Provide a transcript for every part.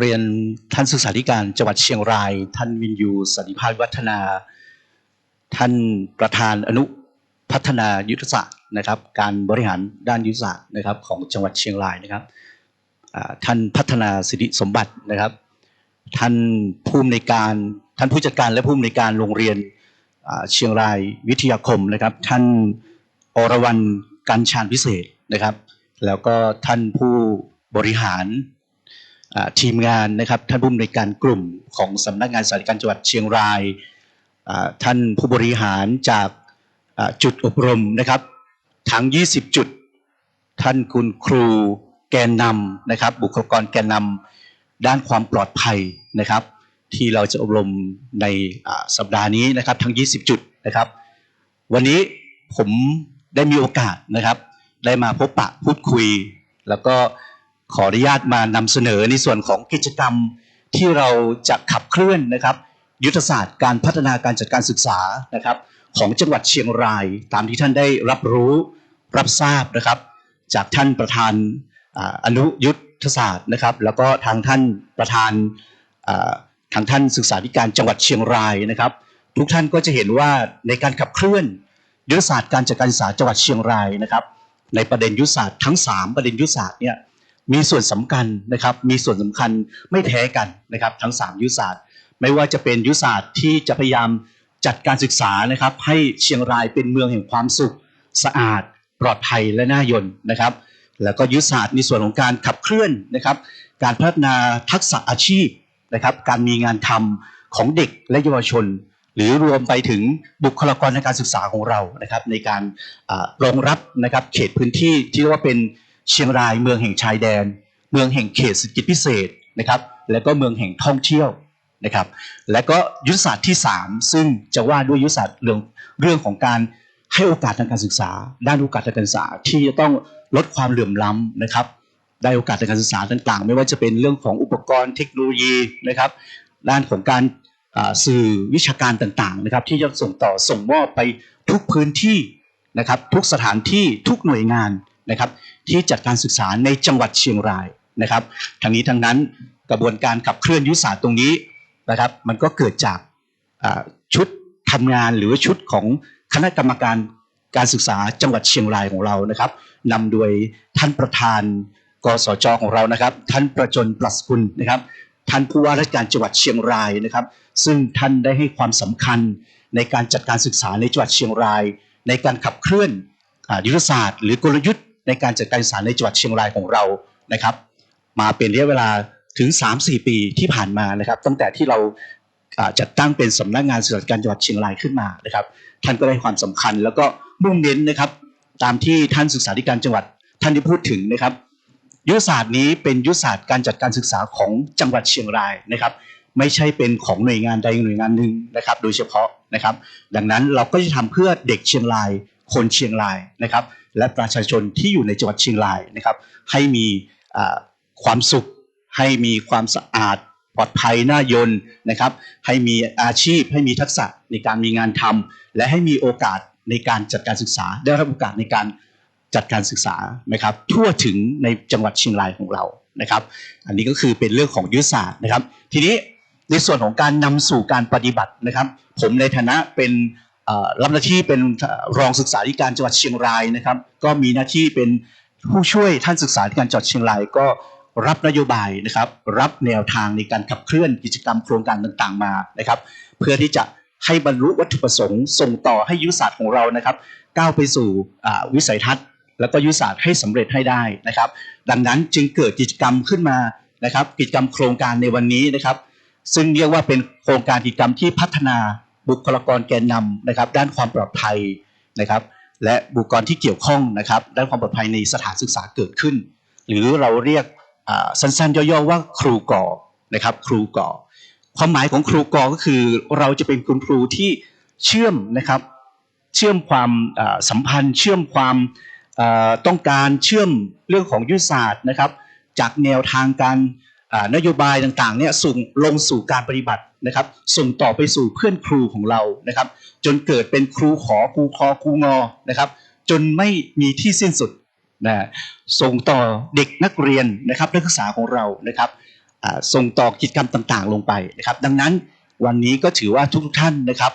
เรียนท่านศึกษาธิการจังหวัดเชียงราย ท่านวินยูสันติภาพวัฒนา ท่านประธานอนุพัฒนายุทธศาสตร์นะครับ การบริหารด้านยุทธศาสตร์นะครับของจังหวัดเชียงรายนะครับท่านพัฒนาสิริสมบัตินะครับ ท่านผู้อำนวยการท่านผู้จัดการและผู้อำนวยการโรงเรียนเชียงรายวิทยาคมนะครับ ท่านอรวรรณกันชานพิเศษนะครับ แล้วก็ท่านผู้บริหาร ทีมงานนะครับท่านผู้อำนวยการกลุ่มของสำนักงานสาธารณการจังหวัดเชียงราย ท่านผู้บริหารจากจุดอบรมนะครับทั้ง 20 จุด ท่านคุณครูแกนนำนะครับ บุคลากรแกนนำด้านความปลอดภัยนะครับ ที่เราจะอบรมในสัปดาห์นี้นะครับ ทั้ง 20 จุดนะครับ วันนี้ผมได้มีโอกาสนะครับ ได้มาพบปะพูดคุย แล้วก็ ขออนุญาตมานำเสนอในส่วนของกิจกรรมที่เราจะขับเคลื่อนนะครับ ยุทธศาสตร์การพัฒนาการจัดการศึกษานะครับ ของจังหวัดเชียงราย ตามที่ท่านได้รับรู้รับทราบนะครับ จากท่านประธานอนุยุทธศาสตร์นะครับ แล้วก็ทางท่านประธานทางท่านศึกษาธิการจังหวัดเชียงรายนะครับ ทุกท่านก็จะเห็นว่าในการขับเคลื่อนยุทธศาสตร์การจัดการศึกษาจังหวัดเชียงรายนะครับ ในประเด็นยุทธศาสตร์ทั้ง 3 ประเด็นยุทธศาสตร์เนี่ย มีส่วนสำคัญนะครับ มีส่วนสำคัญไม่แพ้กันนะครับ ทั้ง 3 ยุทธศาสตร์ ไม่ว่าจะเป็นยุทธศาสตร์ที่จะพยายามจัดการศึกษานะครับ ให้เชียงรายเป็นเมืองแห่งความสุข สะอาด ปลอดภัยและน่ายนนะครับ แล้วก็ยุทธศาสตร์ในส่วนของการขับเคลื่อนนะครับ การพัฒนาทักษะอาชีพนะครับ การมีงานทำของเด็กและเยาวชน หรือรวมไปถึงบุคลากรทางการศึกษาของเรานะครับ ในการรองรับนะครับเขตพื้นที่ที่เรียกว่าเป็น เชียงรายเมืองแห่งชายแดน เมืองแห่งเขตเศรษฐกิจพิเศษนะครับ และก็เมืองแห่งท่องเที่ยวนะครับ และก็ยุทธศาสตร์ที่ 3 ซึ่งจะว่าด้วยยุทธศาสตร์เรื่องเรื่องของการให้โอกาสทางการศึกษา ด้านโอกาสทางการศึกษาที่จะต้องลดความเหลื่อมล้ำนะครับได้โอกาสทางการศึกษาต่างๆ ไม่ว่าจะเป็นเรื่องของอุปกรณ์เทคโนโลยีนะครับ ด้านของการสื่อวิชาการต่างๆนะครับ ที่จะส่งต่อส่งมอบไปทุกพื้นที่นะครับ ทุกสถานที่ทุกหน่วยงาน นะครับที่จัดการศึกษาในจังหวัดเชียงรายนะครับทั้งนี้ทั้งนั้นกระบวนการขับเคลื่อนยุทธศาสตร์ตรงนี้นะครับ มันก็เกิดจากชุดทำงานหรือชุดของคณะกรรมการการศึกษาจังหวัดเชียงรายของเรานะครับนำโดยท่านประธานกสจของเรานะครับ ท่านประจนปลัสกุลนะครับ ท่านผู้ว่าราชการจังหวัดเชียงรายนะครับ ซึ่งท่านได้ให้ความสำคัญในการจัดการศึกษาในจังหวัดเชียงราย ในการขับเคลื่อนอยุทธศาสตร์ หรือกลยุทธ์ ในการจัดการศึกษาในจังหวัดเชียงรายของเรานะครับ มาเป็นระยะเวลาถึง 3-4 ปีที่ผ่านมานะครับ ตั้งแต่ที่เราจัดตั้งเป็นสำนักงานศึกษาธิการจังหวัดเชียงรายขึ้นมานะครับ ท่านก็ได้ความสำคัญ แล้วก็มุ่งเน้นนะครับ ตามที่ท่านศึกษาธิการจังหวัดท่านได้พูดถึงนะครับ ยุทธศาสตร์นี้เป็นยุทธศาสตร์การจัดการศึกษาของจังหวัดเชียงรายนะครับ ไม่ใช่เป็นของหน่วยงานใดหน่วยงานหนึ่งนะครับ โดยเฉพาะนะครับ ดังนั้นเราก็จะทำเพื่อเด็กเชียงราย คนเชียงรายนะครับ และประชาชนที่อยู่ในจังหวัดเชียงรายนะครับ ให้มีความสุข ให้มีความสะอาดปลอดภัยน่ายนนะครับ ให้มีอาชีพให้มีทักษะในการมีงานทำและให้มีโอกาสในการจัดการศึกษา ได้รับโอกาสในการจัดการศึกษานะครับ ทั่วถึงในจังหวัดเชียงรายของเรานะครับ อันนี้ก็คือเป็นเรื่องของยุทธศาสตร์นะครับ ทีนี้ในส่วนของการนำสู่การปฏิบัตินะครับ ผมในฐานะเป็น รับหน้าที่เป็นรองศึกษาธิการจังหวัดเชียงรายนะครับ ก็มีหน้าที่เป็นผู้ช่วยท่านศึกษาธิการจังหวัดเชียงรายก็รับนโยบายนะครับ รับแนวทางในการขับเคลื่อนกิจกรรมโครงการต่างๆมานะครับ เพื่อที่จะให้บรรลุวัตถุประสงค์ ส่งต่อให้ยุทธศาสตร์ของเรานะครับก้าวไปสู่วิสัยทัศน์ แล้วก็ยุทธศาสตร์ให้สำเร็จให้ได้นะครับ ดังนั้นจึงเกิดกิจกรรมขึ้นมานะครับ กิจกรรมโครงการในวันนี้นะครับ ซึ่งเรียกว่าเป็นโครงการกิจกรรมที่พัฒนา บุคลากรแกนนำนะครับ ด้านความปลอดภัยนะครับ และบุคลากรที่เกี่ยวข้องนะครับ ด้านความปลอดภัยในสถานศึกษาเกิดขึ้น หรือเราเรียกสั้นๆ ย่อๆว่าครูก่อนะครับ ครูก่อ ความหมายของครูกอก็คือเราจะเป็นคุณครูที่เชื่อมนะครับ เชื่อมความสัมพันธ์ เชื่อมความต้องการเชื่อมเรื่องของยุทธศาสตร์นะครับ จากแนวทางการ นโยบายต่างๆเนี่ยส่งลงสู่การปฏิบัตินะครับ ส่งต่อไปสู่เพื่อนครูของเรานะครับ จนเกิดเป็นครูขอครูคอครูงอนะครับ จนไม่มีที่สิ้นสุดนะส่งต่อเด็กนักเรียนนะครับนักศึกษาของเรานะครับส่งต่อกิจกรรมต่างๆ ลงไปนะครับ ดังนั้นวันนี้ก็ถือว่าทุกท่านนะครับ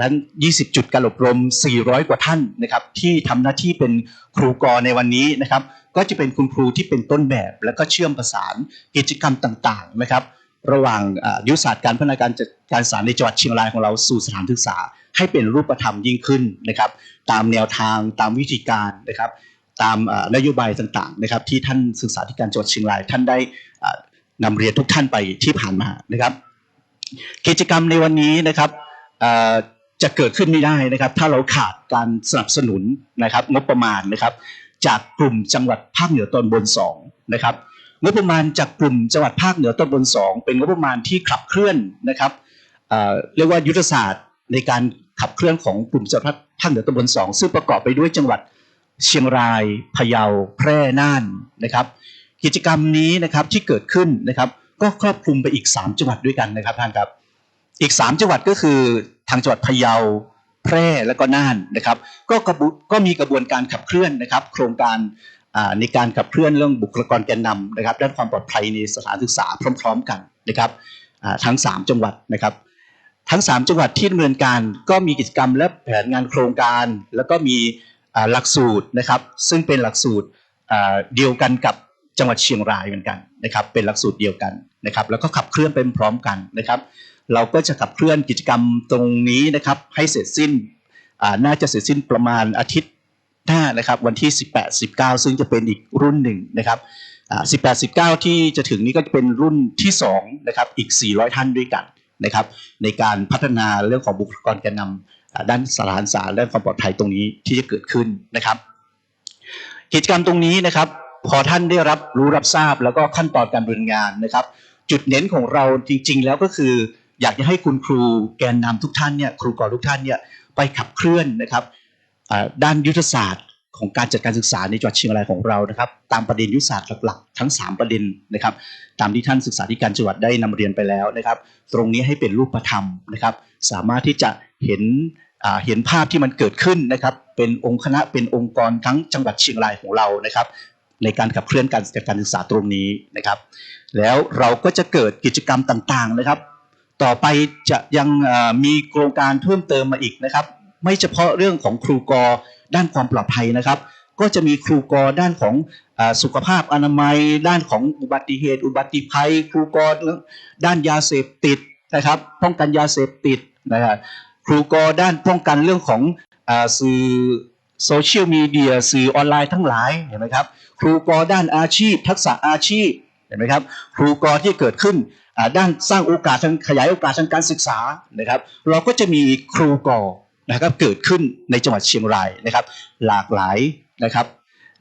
นั้น 20 จุดการอบรม 400 กว่าท่านนะครับ ที่ทำหน้าที่เป็นครูกอในวันนี้นะครับ ก็จะเป็นคุณครูที่เป็นต้นแบบ แล้วก็เชื่อมประสานกิจกรรมต่างๆนะครับระหว่างยุทธศาสตร์การพัฒนาการจัดการศึกษาในจังหวัดเชียงรายของเราสู่สถานศึกษา ให้เป็นรูปธรรมยิ่งขึ้นนะครับ ตามแนวทางตามวิธีการนะครับ ตามนโยบายต่างๆนะครับ ที่ท่านศึกษาธิการจังหวัดเชียงราย ท่านได้อ่านำเรียนทุกท่านไปที่ผ่านมานะครับ กิจกรรมในวันนี้นะครับจะเกิดขึ้นไม่ได้นะครับ ถ้าเราขาดการสนับสนุนนะครับงบประมาณนะครับ จากกลุ่มจังหวัดภาคเหนือตอนบนสองนะครับงบประมาณจากกลุ่มจังหวัดภาคเหนือตอนบนสองเป็นงบประมาณที่ขับเคลื่อนนะครับเเรียกว่ายุทธศาสตร์ในการขับเคลื่อนของกลุ่มจังหวัดภาคเหนือตอนบนสองซึ่งประกอบไปด้วยจังหวัดเชียงรายพะเยาแพร่น่านนะครับ กิจกรรมนี้นะครับที่เกิดขึ้นนะครับ ก็ครอบคลุมไปอีก 3 จังหวัดด้วยกันนะครับท่านครับ อีก 3 จังหวัดก็คือทางจังหวัดพะเยา แพร่และก็น่านนะครับ ก็กระบุก็มีกระบวนการขับเคลื่อนนะครับ โครงการในการขับเคลื่อนเรื่องบุคลากรแกนนำนะครับ ด้านความปลอดภัยในสถานศึกษาพร้อม ๆ กันนะครับทั้ง 3 จังหวัดนะครับ ทั้ง 3 จังหวัดที่ดำเนินการก็มีกิจกรรมและแผนงานโครงการ แล้วก็มีหลักสูตรนะครับ ซึ่งเป็นหลักสูตรเดียวกันกับจังหวัดเชียงรายเหมือนกันนะครับ เป็นหลักสูตรเดียวกันนะครับ แล้วก็ขับเคลื่อนเป็นพร้อมกันนะครับ เราก็จะขับเคลื่อนกิจกรรมตรงนี้นะครับให้เสร็จสิ้นน่าจะเสร็จสิ้นประมาณอาทิตย์หน้านะครับวันที่ 18 19 ซึ่งจะเป็นอีกรุ่นหนึ่งนะครับ18 19 ที่จะถึงนี้ก็จะเป็นรุ่นที่2นะครับอีก 400 ท่านด้วยกันนะครับในการพัฒนาเรื่องของบุคลากรแกนนำด้านสารสารด้านความปลอดภัยตรงนี้ที่จะเกิดขึ้นนะครับ กิจกรรมตรงนี้นะครับพอท่านได้รับรู้รับทราบแล้วก็ขั้นตอนการดำเนินงานนะครับ จุดเน้นของเราจริง ๆ แล้วก็คือ อยากจะให้คุณครูแกนนำทุกท่านเนี่ยครูกรทุกท่านเนี่ยไปขับเคลื่อนนะครับด้านยุทธศาสตร์ของการจัดการศึกษาในจังหวัดเชียงรายของเรานะครับ ตามประเด็นยุทธศาสตร์หลักๆ ทั้ง 3 ประเด็นนะครับ ตามที่ท่านศึกษาธิการจังหวัดได้นำเรียนไปแล้วนะครับ ตรงนี้ให้เป็นรูปธรรมนะครับ สามารถที่จะเห็นอ่าเห็นภาพที่มันเกิดขึ้นนะครับ เป็นองค์คณะเป็นองค์กรทั้งจังหวัดเชียงรายของเรานะครับ ในการขับเคลื่อนการจัดการศึกษาตรงนี้นะครับ แล้วเราก็จะเกิดกิจกรรมต่างๆนะครับ ต่อไปจะยังมีโครงการเพิ่มเติมมาอีกนะครับ ไม่เฉพาะเรื่องของครูกอด้านความปลอดภัยนะครับ ก็จะมีครูกอด้านของอสุขภาพอนามัย ด้านของอุบัติเหตุ อุบัติภัย ครูกอด้านยาเสพติดนะครับ ป้องกันยาเสพติดนะครับครูกอด้านป้องกันเรื่องของอสื่อโซเชียลมีเดียสื่อออนไลน์ทั้งหลายเห็นไหมครับ ครูกอด้านอาชีพ ทักษะอาชีพเห็นไหมครับ ครูกอที่เกิดขึ้น ด้านสร้างโอกาสทางขยายโอกาสทางการศึกษานะครับ เราก็จะมีครูกอนะครับเกิดขึ้นในจังหวัดเชียงรายนะครับ หลากหลายนะครับ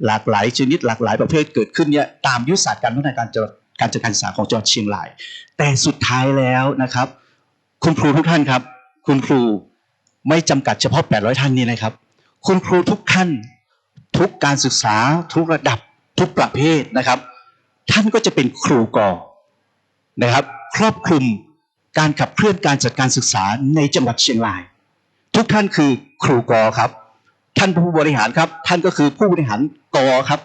หลากหลายชนิดหลากหลายประเภทเกิดขึ้นเนี่ยตามยุทธศาสตร์การพัฒนาการจังหวัดการจัดการศึกษาของจังหวัดเชียงราย แต่สุดท้ายแล้วนะครับ คุณครูทุกท่านครับ คุณครูไม่จำกัดเฉพาะ 800 ท่านนี้นะครับ คุณครูทุกท่าน ทุกการศึกษา ทุกระดับ ทุกประเภทนะครับ ท่านก็จะเป็นครูก่อ นะครับ ครอบคลุมการขับเคลื่อนการจัดการศึกษาในจังหวัดเชียงราย ทุกท่านคือครูกอครับ ท่านผู้บริหารครับ ท่านก็คือผู้บริหารกอครับ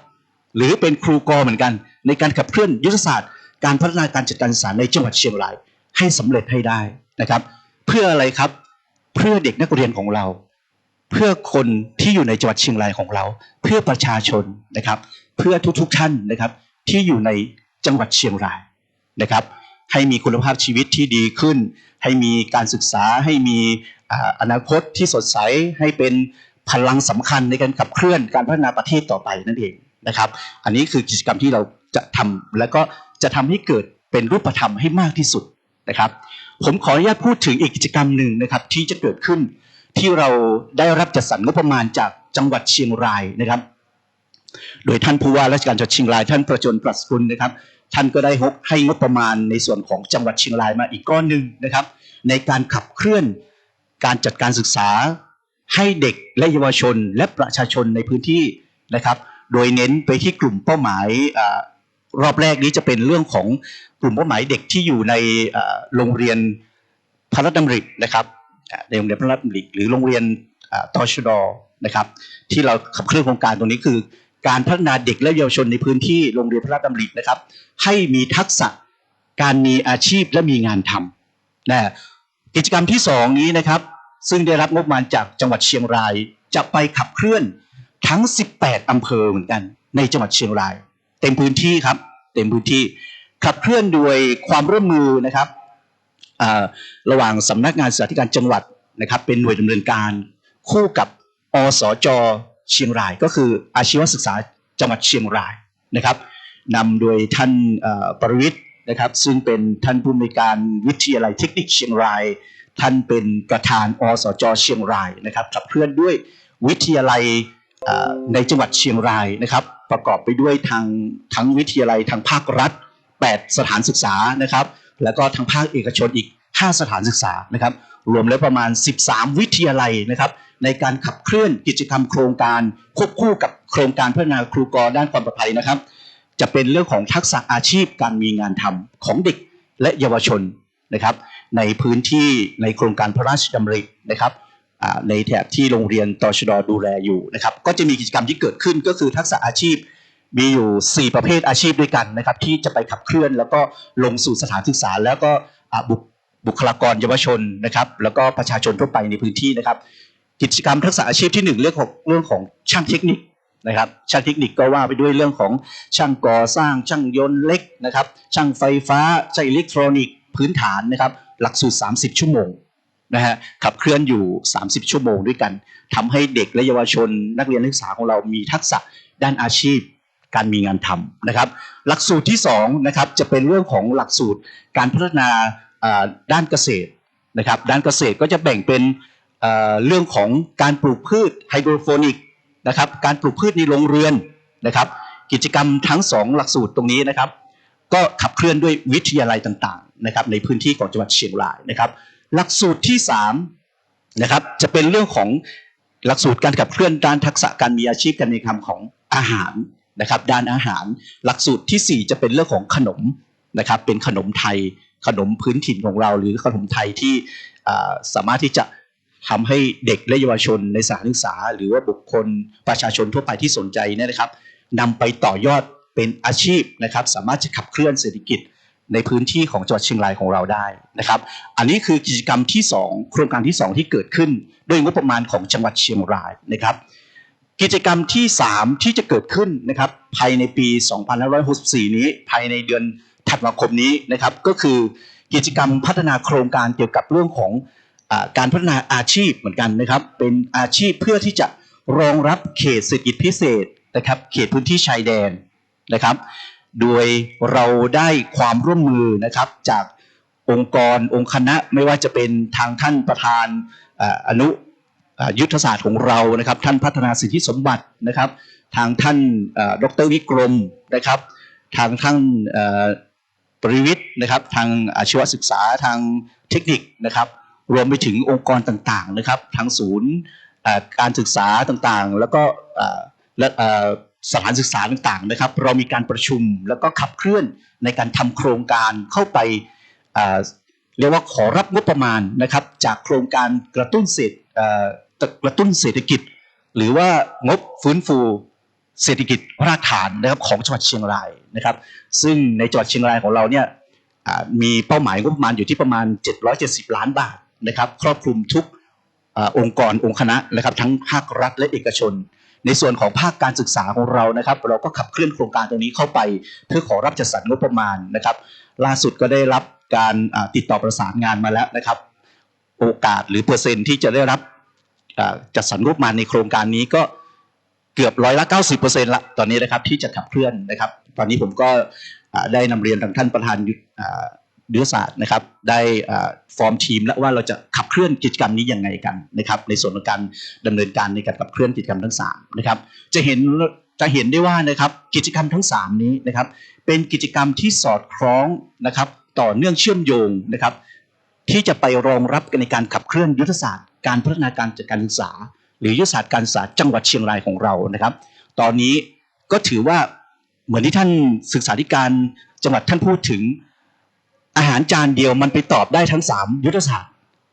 หรือเป็นครูกอเหมือนกัน ในการขับเคลื่อนยุทธศาสตร์ การพัฒนาการจัดการศึกษาในจังหวัดเชียงราย ให้สำเร็จให้ได้นะครับ เพื่ออะไรครับ เพื่อเด็กนักเรียนของเรา เพื่อคนที่อยู่ในจังหวัดเชียงรายของเรา เพื่อประชาชนนะครับ เพื่อทุกๆท่านนะครับ ที่อยู่ในจังหวัดเชียงรายนะครับ ให้มีคุณภาพชีวิตที่ดีขึ้น ให้มีการศึกษาให้มีอนาคตที่สดใสให้เป็นพลังสำคัญในการขับเคลื่อนการพัฒนาประเทศต่อไปนั่นเองนะครับ อันนี้คือกิจกรรมที่เราจะทำแล้วก็จะทำให้เกิดเป็นรูปธรรมให้มากที่สุดนะครับ ผมขออนุญาตพูดถึงอีกกิจกรรมหนึ่งนะครับที่จะเกิดขึ้นที่เราได้รับจัดสรรงบประมาณจากจังหวัดเชียงรายนะครับ โดยท่านผู้ว่าราชการจังหวัดเชียงรายท่านประจนปรัชกุลนะครับ ท่านก็ได้ให้งบประมาณในส่วนของจังหวัดเชียงรายมาอีกก้อนหนึ่งนะครับ ในการขับเคลื่อนการจัดการศึกษาให้เด็กและเยาวชนและประชาชนในพื้นที่นะครับ โดยเน้นไปที่กลุ่มเป้าหมายอรอบแรกนี้จะเป็นเรื่องของกลุ่มเป้าหมายเด็กที่อยู่ในโรงเรียนพระราชดำรินะครับในโรงเรียนพระราชดำริหรือโรงเรียนอ่าตชดนะครับ ที่เราขับเคลื่อนโครงการตรงนี้คือ การพัฒนาเด็กและเยาวชนในพื้นที่โรงเรียนพระราชดำรินะครับ ให้มีทักษะการมีอาชีพและมีงานทำนะกิจกรรมที่สองนี้นะครับ ซึ่งได้รับงบประมาณจากจังหวัดเชียงราย จะไปขับเคลื่อนทั้ง 18 อำเภอเหมือนกัน ในจังหวัดเชียงราย เต็มพื้นที่ครับ เต็มพื้นที่ขับเคลื่อนโดยความร่วมมือนะครับระหว่างสำนักงานศึกษาธิการจังหวัดนะครับ เป็นหน่วยดำเนินการ คู่กับอสจ เชียงรายก็คืออาชีวศึกษาจังหวัดเชียงรายนะครับนำโดยท่านปรวิทย์นะครับ ซึ่งเป็นท่านผู้อำนวยการวิทยาลัยเทคนิคเชียงราย ท่านเป็นประธานอสจเชียงรายนะครับขับเคลื่อนด้วยวิทยาลัยในจังหวัดเชียงรายนะครับ ประกอบไปด้วยทางทั้งวิทยาลัยทางภาครัฐ 8 สถานศึกษานะครับ แล้วก็ทางภาคเอกชนอีก 5 สถานศึกษานะครับ รวมแล้วประมาณ 13 วิทยาลัยนะครับ ในการขับเคลื่อนกิจกรรมโครงการควบคู่กับโครงการพัฒนาครูกรด้านความปลอดภัยนะครับ จะเป็นเรื่องของทักษะอาชีพการมีงานทำของเด็กและเยาวชนนะครับ ในพื้นที่ในโครงการพระราชดำรินะครับในแถบที่โรงเรียนตชดดูแลอยู่นะครับ ก็จะมีกิจกรรมที่เกิดขึ้นก็คือทักษะอาชีพมีอยู่ 4 ประเภทอาชีพด้วยกันนะครับ ที่จะไปขับเคลื่อน แล้วก็ลงสู่สถานศึกษา แล้วก็บุคลากรเยาวชนนะครับ แล้วก็ประชาชนทั่วไปในพื้นที่นะครับ กิจกรรมทักษะอาชีพที่หนึ่งเรื่องของเรื่องของช่างเทคนิคนะครับช่างเทคนิคก็ว่าไปด้วยเรื่องของช่างก่อสร้างช่างยนต์เล็กนะครับช่างไฟฟ้าช่างอิเล็กทรอนิกส์พื้นฐานนะครับหลักสูตร 30 ชั่วโมงนะฮะขับเคลื่อนอยู่ 30 ชั่วโมงด้วยกันทำให้เด็กและเยาวชน นักเรียนนักศึกษาของเรามีทักษะด้านอาชีพ การมีงานทำนะครับ หลักสูตรที่2นะครับจะเป็นเรื่องของหลักสูตรการพัฒนาด้านเกษตรนะครับ ด้านเกษตรก็จะแบ่งเป็น เรื่องของการปลูกพืชไฮโดรโปนิกนะครับการปลูกพืชในโรงเรือนนะครับกิจกรรมทั้งสองหลักสูตรตรงนี้นะครับ ก็ขับเคลื่อนด้วยวิทยาลัยต่างๆนะครับในพื้นที่ของจังหวัดเชียงรายนะครับ หลักสูตรที่3นะครับจะเป็นเรื่องของหลักสูตรการขับเคลื่อนด้านทักษะการมีอาชีพการมีคำของอาหารนะครับด้านอาหาร หลักสูตรทีสี่ 4 จะเป็นเรื่องของขนมนะครับเป็นขนมไทยขนมพื้นถิ่นของเรา หรือขนมไทยที่สามารถที่จะ ทำให้เด็กและเยาวชนในสถานศึกษา หรือว่าบุคคลประชาชนทั่วไปที่สนใจเนี่ยนะครับนำไปต่อยอดเป็นอาชีพนะครับ สามารถจะขับเคลื่อนเศรษฐกิจในพื้นที่ของจังหวัดเชียงรายของเราได้นะครับ อันนี้คือกิจกรรมที่ 2 โครงการที่ 2 ที่เกิดขึ้นด้วยงบประมาณของจังหวัดเชียงรายนะครับ กิจกรรมที่ 3 ที่จะเกิดขึ้นนะครับภายในปี 2564 นี้ภายในเดือนธันวาคมนี้นะครับก็คือกิจกรรมพัฒนาโครงการเกี่ยวกับเรื่องของ การพัฒนาอาชีพเหมือนกันนะครับ เป็นอาชีพเพื่อที่จะรองรับเขตเศรษฐกิจพิเศษนะครับเขตพื้นที่ชายแดนนะครับ โดยเราได้ความร่วมมือนะครับจากองค์กรองค์คณะไม่ว่าจะเป็นทางท่านประธานออนุยุทธศาสตร์ของเรานะครับ ท่านพัฒนาสิทธิสมบัตินะครับ ทางท่านดรวิกรมนะครับ ทางท่านปริวิทย์นะครับ ทางอาชีวศึกษาทางเทคนิคนะครับ รวมไปถึงองค์กรต่างๆนะครับทางศูนย์การศึกษาต่างๆ แล้วก็และสถานศึกษาต่างๆนะครับ เรามีการประชุมแล้วก็ขับเคลื่อนในการทำโครงการเข้าไปเรียกว่าขอรับงบประมาณนะครับ จากโครงการกระตุ้นเศรษฐกระตุ้นเศรษฐกิจ หรือว่างบฟื้นฟูเศรษฐกิจรากฐานนะครับของจังหวัดเชียงรายนะครับ ซึ่งในจังหวัดเชียงรายของเราเนี่ยมีเป้าหมายงบประมาณอยู่ที่ประมาณ 770 ล้านบาท นะครับครอบคลุมทุกอองค์กรองค์คณะนะครับทั้งภาครัฐและเอกชน ในส่วนของภาคการศึกษาของเรานะครับ เราก็ขับเคลื่อนโครงการตรงนี้เข้าไป เพื่อขอรับจัดสรรงบประมาณนะครับ ล่าสุดก็ได้รับการติดต่อประสานงานมาแล้วนะครับ โอกาสหรือเปอร์เซ็นที่จะได้รับจัดสรรงบประมาณในโครงการนี้ก็เกือบร้อยละ 90%ละตอนนี้นะครับที่จะขับเคลื่อนนะครับ ตอนนี้ผมก็ได้นำเรียนทางท่านประธาน ยุทธอ่าศาสตร์นะครับได้ฟอร์มทีมแล้วว่าเราจะขับเคลื่อนกิจกรรมนี้ยังไงกันนะครับในส่วนของการดำเนินการในการขับเคลื่อนกิจกรรมทั้งสามนะครับจะเห็นจะเห็นได้ว่านะครับกิจกรรมทั้งสามนี้นะครับเป็นกิจกรรมที่สอดคล้องนะครับต่อเนื่องเชื่อมโยงนะครับที่จะไปรองรับในการขับเคลื่อนยุทธศาสตร์ การพัฒนาการจัดการศึกษา หรือยุทธศาสตร์การศึกษาจังหวัดเชียงรายของเรานะครับ ตอนนี้ก็ถือว่าเหมือนที่ท่านศึกษาธิการจังหวัดท่านพูดถึง อาหารจานเดียวมันไปตอบได้ทั้งสามยุทธศาสตร์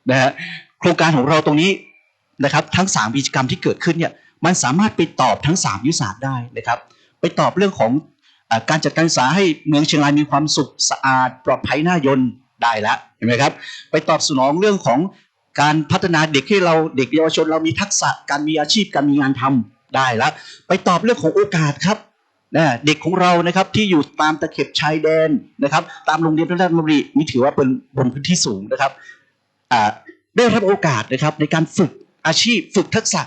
นะฮะโครงการของเราตรงนี้นะครับทั้งสามกิจกรรมที่เกิดขึ้นเนี่ยมันสามารถไปตอบทั้งสามยุทธศาสตร์ได้นะครับ ไปตอบเรื่องของอการจัดการศึกษาให้เมืองเชียงรายมีความสุขสะอาด ปลอดภัยน่ายนได้แล้วเห็นไหมครับ ไปตอบสนองเรื่องของการพัฒนาเด็กให้เราเด็กเยาวชนเรามีทักษะการมีอาชีพการมีงานทำได้แล้วไปตอบเรื่องของโอกาสครับ นะเด็กของเรานะครับที่อยู่ตามตะเข็บชายแดนนะครับ ตามโรงเรียนพระราชดำรินี่ถือว่าเป็นบนพื้นที่สูงนะครับได้รับโอกาสนะครับในการฝึกอาชีพฝึกทักษะ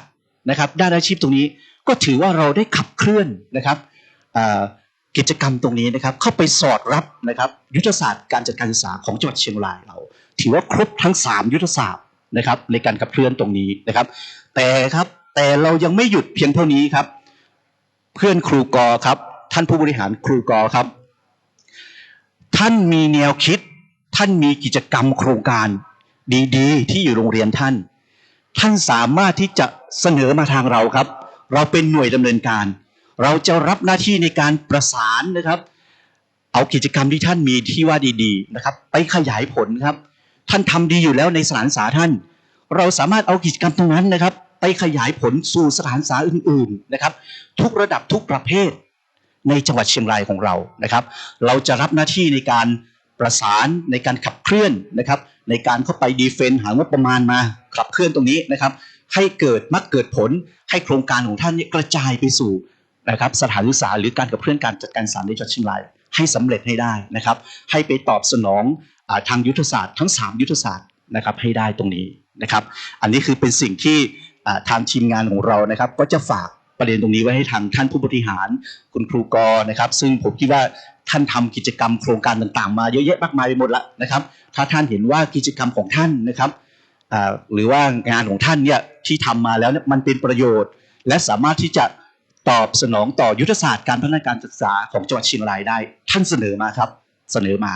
นะครับ ด้านอาชีพตรงนี้ก็ถือว่าเราได้ขับเคลื่อนนะครับกิจกรรมตรงนี้นะครับ เข้าไปสอดรับนะครับ ยุทธศาสตร์การจัดการศึกษาของจังหวัดเชียงรายเรา ถือว่าครบทั้ง 3 ยุทธศาสตร์นะครับ ในการขับเคลื่อนตรงนี้นะครับ แต่ครับแต่เรายังไม่หยุดเพียงเท่านี้ครับ เพื่อนครูกอครับ ท่านผู้บริหารครูกอครับ ท่านมีแนวคิด ท่านมีกิจกรรมโครงการ ดีๆ ที่อยู่โรงเรียนท่าน ท่านสามารถที่จะเสนอมาทางเราครับ เราเป็นหน่วยดำเนินการ เราจะรับหน้าที่ในการประสานนะครับ เอากิจกรรมที่ท่านมีที่ว่าดีๆนะครับ ไปขยายผลครับ ท่านทำดีอยู่แล้วในสถานศึกษาท่าน เราสามารถเอากิจกรรมตรงนั้นนะครับ ไปขยายผลสู่สถานศึกษาอื่นๆนะครับ ทุกระดับทุกประเภทในจังหวัดเชียงรายของเรานะครับ เราจะรับหน้าที่ในการประสานในการขับเคลื่อนนะครับ ในการเข้าไปดีเฟนต์หางบประมาณมาขับเคลื่อนตรงนี้นะครับ ให้เกิดมักเกิดผลให้โครงการของท่านกระจายไปสู่นะครับสถานศึกษาหรือการขับเคลื่อนการจัดการศึกษาในจังหวัดเชียงราย ให้สำเร็จให้ได้นะครับ ให้ไปตอบสนองอทางยุทธศาสตร์ทั้ง 3 ยุทธศาสตร์นะครับให้ได้ตรงนี้นะครับ อันนี้คือเป็นสิ่งที่ ทางทีมงานของเรานะครับ ก็จะฝากประเด็นตรงนี้ไว้ให้ทางท่านผู้บริหารคุณครูกอนะครับ ซึ่งผมคิดว่าท่านทำกิจกรรมโครงการต่างๆ มาเยอะแยะมากมายไปหมดล้วนะครับ ถ้าท่านเห็นว่ากิจกรรมของท่านนะครับหรือว่างานของท่านเนี่ยที่ทำมาแล้วเนี่ยมันเป็นประโยชน์ และสามารถที่จะตอบสนองต่อยุทธศาสตร์การพัฒนาการศึกษาของจังหวัดเชียงรายได้ ท่านเสนอมาครับ เสนอมา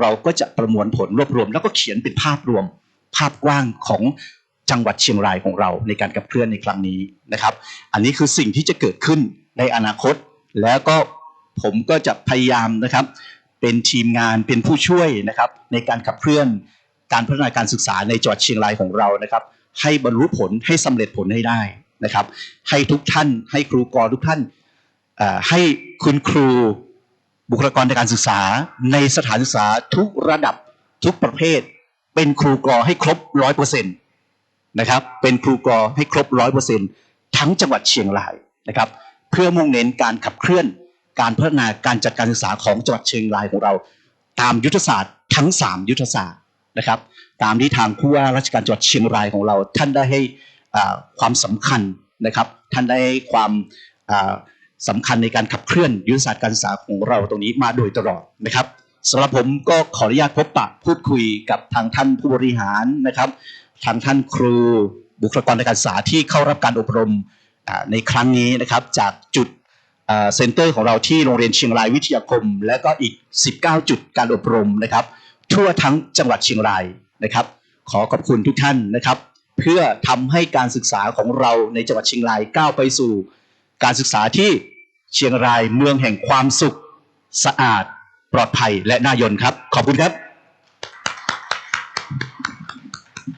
เราก็จะประมวลผลรวบรวม แล้วก็เขียนเป็นภาพรวม ภาพกว้างของ จังหวัดเชียงรายของเราในการขับเคลื่อนในครั้งนี้นะครับ อันนี้คือสิ่งที่จะเกิดขึ้นในอนาคต แล้วก็ผมก็จะพยายามนะครับ เป็นทีมงานเป็นผู้ช่วยนะครับ ในการขับเคลื่อนการพัฒนาการศึกษาในจังหวัดเชียงรายของเรานะครับ ให้บรรลุผลให้สำเร็จผลให้ได้นะครับ ให้ทุกท่าน ให้ครูกรทุกท่านให้คุณครูบุคลากรในการศึกษา ในสถานศึกษาทุกระดับทุกประเภท เป็นครูกรให้ครบร้อยเปอร์เซ็นต์ นะครับ เป็นครูกรอให้ครบร้อยเปอร์เซ็นต์ทั้งจังหวัดเชียงรายนะครับ เพื่อมุ่งเน้นการขับเคลื่อนการพัฒนาการจัดการศึกษาของจังหวัดเชียงรายของเรา ตามยุทธศาสตร์ทั้ง 3 ยุทธศาสตร์นะครับ ตามที่ทางผู้ว่าราชการจังหวัดเชียงรายของเรา ท่านได้ให้อ่าความสำคัญนะครับ ท่านได้ให้ความอ่าสำคัญในการขับเคลื่อนยุทธศาสตร์การศึกษาของเราตรงนี้มาโดยตลอดนะครับ สำหรับผมก็ขออนุญาตพบปะพูดคุยกับทางท่านผู้บริหารนะครับ ทางท่านครูบุคลากรในการศึกษาที่เข้ารับการอบรมในครั้งนี้นะครับ จากจุดเซ็นเตอร์ของเราที่โรงเรียนเชียงรายวิทยาคม และก็อีก 19 จุดการอบรมนะครับ ทั่วทั้งจังหวัดเชียงรายนะครับ ขอขอบคุณทุกท่านนะครับ เพื่อทำให้การศึกษาของเราในจังหวัดเชียงรายก้าวไปสู่ การศึกษาที่เชียงรายเมืองแห่งความสุขสะอาด ปลอดภัยและน่ายนครับ ขอบคุณครับ